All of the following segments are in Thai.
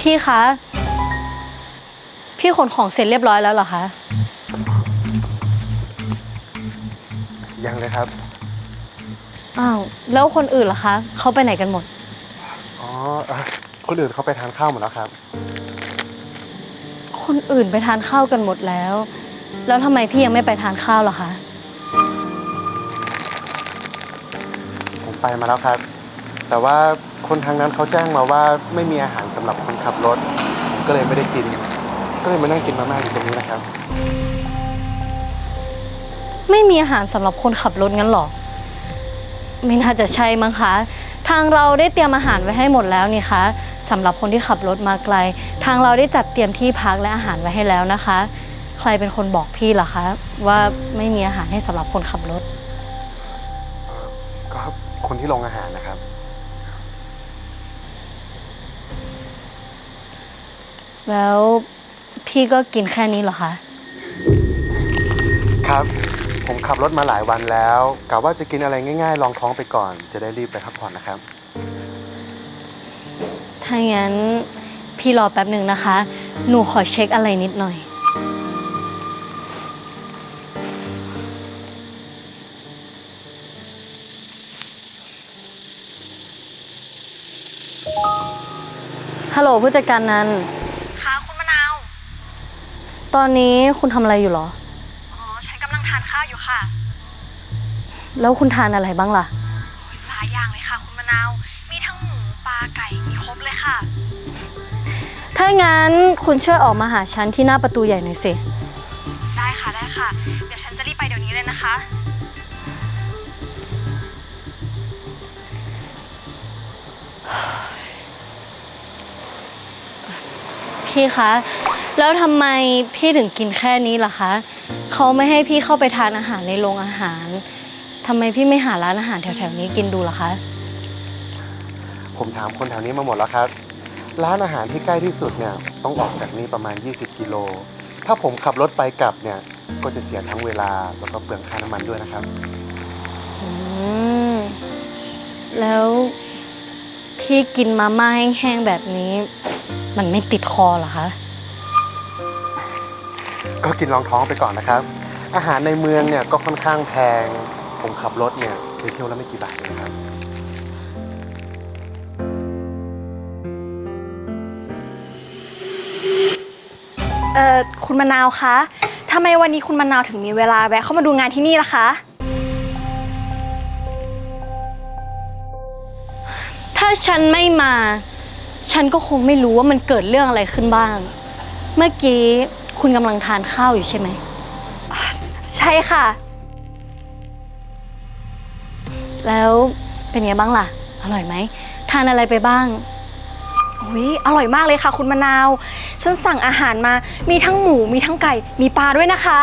พี่คะ พี่ขนของเสร็จเรียบร้อยแล้วเหรอคะ ยังเลยครับ อ้าว แล้วคนอื่นล่ะคะ เขาไปไหนกันหมด อ๋อเอ่อคนอื่นเขาไปทานข้าวหมดแล้วครับ คนอื่นไปทานข้าวกันหมดแล้ว แล้วทำไมพี่ยังไม่ไปทานข้าวล่ะคะ ผมไปมาแล้วครับ แต่ว่า คนทางนั้นเขาแจ้งมาว่าไม่มีอาหารสำหรับคนขับรถผมก็เลยไม่ได้กิน ก็เลยมานั่งกินมาม่าอยู่ตรงนี้นะครับ ไม่มีอาหารสำหรับคนขับรถงั้นหรอ ไม่น่าจะใช่มั้งคะ ทางเราได้เตรียมอาหารไว้ให้หมดแล้วนี่คะสำหรับคนที่ขับรถมาไกล ทางเราได้จัดเตรียมที่พักและอาหารไว้ให้แล้วนะคะ ใครเป็นคนบอกพี่ล่ะคะ ว่าไม่มีอาหารให้สำหรับคนขับรถ ก็คนที่ลงอาหารนะครับ แล้วพี่ก็กินแค่นี้เหรอคะ ครับ ผมขับรถมาหลายวันแล้วกะว่าจะกินอะไรง่ายๆลองท้องไปก่อน จะได้รีบไปพักผ่อนนะครับ ถ้างั้นพี่รอแป๊บหนึ่งนะคะ หนูขอเช็คอะไรนิดหน่อย ฮัลโหลผู้จัดการนัน ค่ะคุณมะนาว ตอนนี้คุณทำอะไรอยู่เหรอ อ๋อ ฉันกำลังทานข้าวอยู่ค่ะแล้วคุณทานอะไรบ้างล่ะ โอ้ยหลายอย่างเลยค่ะ คุณมะนาว มีทั้งหมูปลาไก่ มีครบเลยค่ะ ถ้างั้นคุณช่วยออกมาหาฉันที่หน้าประตูใหญ่หน่อยสิ ได้ค่ะได้ค่ะ เดี๋ยวฉันจะรีบไปเดี๋ยวนี้เลยนะคะ พี่คะ แล้วทำไมพี่ถึงกินแค่นี้ล่ะคะ เขาไม่ให้พี่เข้าไปทานอาหารในโรงอาหารทำไมพี่ไม่หาร้านอาหารแถวๆนี้กินดูล่ะคะ ผมถามคนแถวนี้มาหมดแล้วครับ ร้านอาหารที่ใกล้ที่สุดเนี่ยต้องออกจากนี่ประมาณ 20 กิโล ถ้าผมขับรถไปกลับเนี่ยก็จะเสียทั้งเวลาแล้วก็เปลืองค่าน้ำมันด้วยนะครับ อืม แล้วพี่กินมาม่าแห้งๆแบบนี้ มันไม่ติดคอเหรอคะ ก็กินรองท้องไปก่อนนะครับ อาหารในเมืองเนี่ยก็ค่อนข้างแพง ผมขับรถเนี่ยไปเที่ยวแล้วไม่กี่บาทเองครับ เอ่อคุณมะนาวคะทำไมวันนี้คุณมะนาวถึงมีเวลาแวะเข้ามาดูงานที่นี่ล่ะคะ ถ้าฉันไม่มา ฉันก็คงไม่รู้ว่ามันเกิดเรื่องอะไรขึ้นบ้าง เมื่อกี้ คุณกำลังทานข้าวอยู่ใช่ไหม ใช่ค่ะ แล้วเป็นไงบ้างล่ะ อร่อยไหม ทานอะไรไปบ้าง อุ้ยอร่อยมากเลยค่ะ คุณมะนาว ฉันสั่งอาหารมา มีทั้งหมู มีทั้งไก่ มีปลาด้วยนะคะ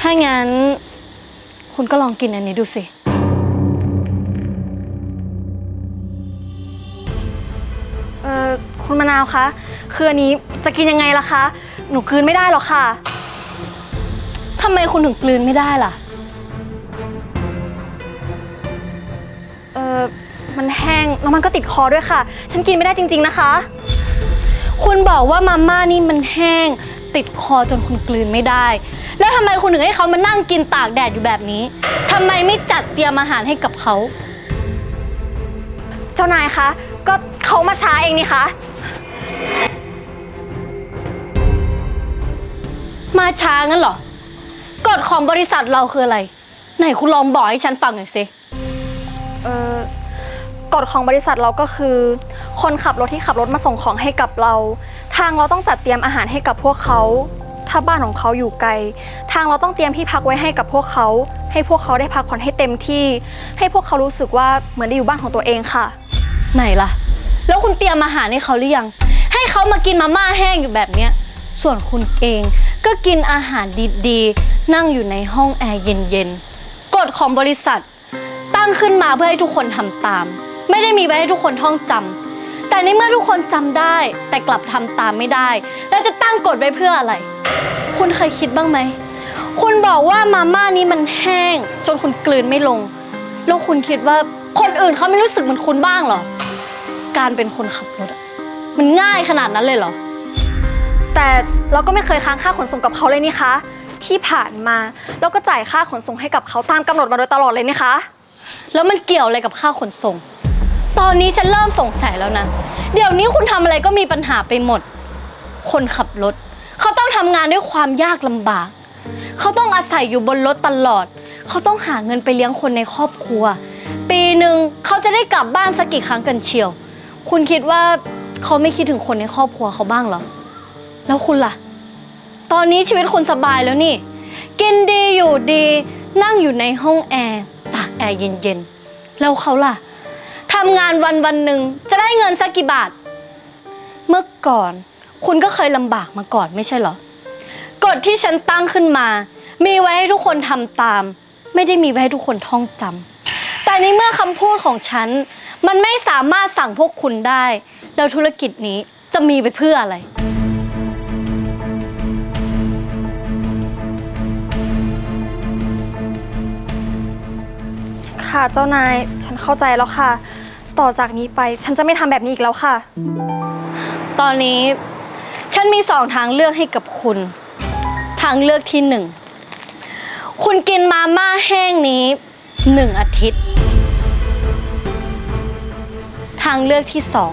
ถ้างั้น คุณก็ลองกินอันนี้ดูสิ เอ่อ คุณมะนาวคะ คืออันนี้จะกินยังไงล่ะคะ หนูกลืนไม่ได้หรอกค่ะ ทำไมคุณถึงกลืนไม่ได้ล่ะ เอ่อ มันแห้งแล้วมันก็ติดคอด้วยค่ะ ฉันกินไม่ได้จริง ๆนะคะ คุณบอกว่ามาม่านี่มันแห้ง ติดคอจนคุณกลืนไม่ได้ แล้วทำไมคุณถึงให้เขามานั่งกินตากแดดอยู่แบบนี้ทำไมไม่จัดเตรียมอาหารให้กับเขา เจ้านายคะก็เขามาช้าเองนี่คะมาช้างั้นเหรอกฎของบริษัทเราคืออะไร ไหนคุณลองบอกให้ฉันฟังหน่อยสิ เอ่อกฎของบริษัทเราก็คือ คนขับรถที่ขับรถมาส่งของให้กับเราทางเราต้องจัดเตรียมอาหารให้กับพวกเขา ถ้าบ้านของเขาอยู่ไกล ทางเราต้องเตรียมที่พักไว้ให้กับพวกเขา ให้พวกเขาได้พักผ่อนให้เต็มที่ ให้พวกเขารู้สึกว่าเหมือนได้อยู่บ้านของตัวเองค่ะ ไหนล่ะ แล้วคุณเตรียมอาหารให้เขาหรือยัง ให้เขามากินมาม่าแห้งอยู่แบบเนี้ย ส่วนคุณเองก็กินอาหารดีๆ นั่งอยู่ในห้องแอร์เย็นๆ กฎของบริษัท ตั้งขึ้นมาเพื่อให้ทุกคนทำตาม ไม่ได้มีไว้ให้ทุกคนท่องจำ ในเมื่อทุกคนจำได้ แต่กลับทำตามไม่ได้ แล้วจะตั้งกฎไว้เพื่ออะไร คุณเคยคิดบ้างไหม คุณบอกว่ามาม่านี้มันแห้ง จนคุณกลืนไม่ลง แล้วคุณคิดว่าคนอื่นเขาไม่รู้สึกเหมือนคุณบ้างเหรอ การเป็นคนขับรถอะมันง่ายขนาดนั้นเลยเหรอ แต่เราก็ไม่เคยค้างค่าขนส่งกับเขาเลยนี่คะ ที่ผ่านมาเราก็จ่ายค่าขนส่งให้กับเขาตามกำหนดมาโดยตลอดเลยนี่คะ แล้วมันเกี่ยวอะไรกับค่าขนส่ง ตอนนี้ฉันเริ่มสงสัยแล้วนะ เดี๋ยวนี้คุณทำอะไรก็มีปัญหาไปหมด คนขับรถ เขาต้องทำงานด้วยความยากลำบาก เขาต้องอาศัยอยู่บนรถตลอด เขาต้องหาเงินไปเลี้ยงคนในครอบครัว ปีหนึ่งเขาจะได้กลับบ้านสักกี่ครั้งกันเชียว คุณคิดว่าเขาไม่คิดถึงคนในครอบครัวเขาบ้างเหรอ แล้วคุณล่ะ ตอนนี้ชีวิตคุณสบายแล้วนี่ กินดีอยู่ดี นั่งอยู่ในห้องแอร์ตากแอร์เย็นๆ แล้วเขาล่ะำงานวันวันหนึ่งจะได้เงินสักกี่บาท เมื่อก่อน คุณก็เคยลำบากมาก่อนไม่ใช่เหรอ กฎที่ฉันตั้งขึ้นมา มีไว้ให้ทุกคนทำตาม ไม่ได้มีไว้ให้ทุกคนท่องจำแต่ในเมื่อคำพูดของฉัน มันไม่สามารถสั่งพวกคุณได้ แล้วธุรกิจนี้จะมีไปเพื่ออะไรค่ะเจ้านาย ฉันเข้าใจแล้วค่ะ ต่อจากนี้ไปฉันจะไม่ทำแบบนี้อีกแล้วค่ะ ตอนนี้ฉันมีสองทางเลือกให้กับคุณ ทางเลือกที่หนึ่ง คุณกินมาม่าแห้งนี้หนึ่งอาทิตย์ ทางเลือกที่สอง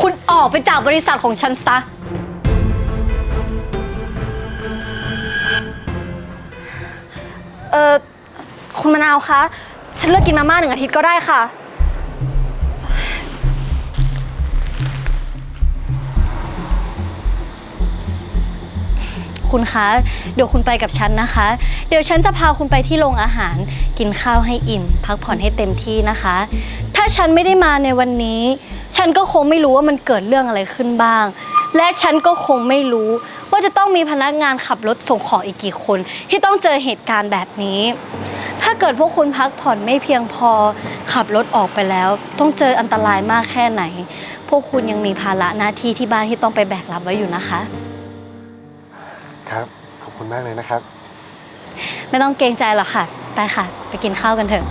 คุณออกไปจากบริษัทของฉันซะ เออคุณมะนาวคะ ฉันเลิกกินมาม่าหนึ่งอาทิตย์ก็ได้ค่ะ คุณคะ เดี๋ยวคุณไปกับฉันนะคะ เดี๋ยวฉันจะพาคุณไปที่โรงอาหาร กินข้าวให้อิ่ม พักผ่อนให้เต็มที่นะคะ ถ้าฉันไม่ได้มาในวันนี้ ฉันก็คงไม่รู้ว่ามันเกิดเรื่องอะไรขึ้นบ้าง และฉันก็คงไม่รู้ ว่าจะต้องมีพนักงานขับรถส่งของอีกกี่คน ที่ต้องเจอเหตุการณ์แบบนี้ ถ้าเกิดพวกคุณพักผ่อนไม่เพียงพอ ขับรถออกไปแล้ว ต้องเจออันตรายมากแค่ไหน พวกคุณยังมีภาระหน้าที่ที่บ้านที่ต้องไปแบกรับไว้อยู่นะคะ ครับ ขอบคุณมากเลยนะครับ ไม่ต้องเกรงใจหรอกค่ะ ไปค่ะ ไปกินข้าวกันเถอะ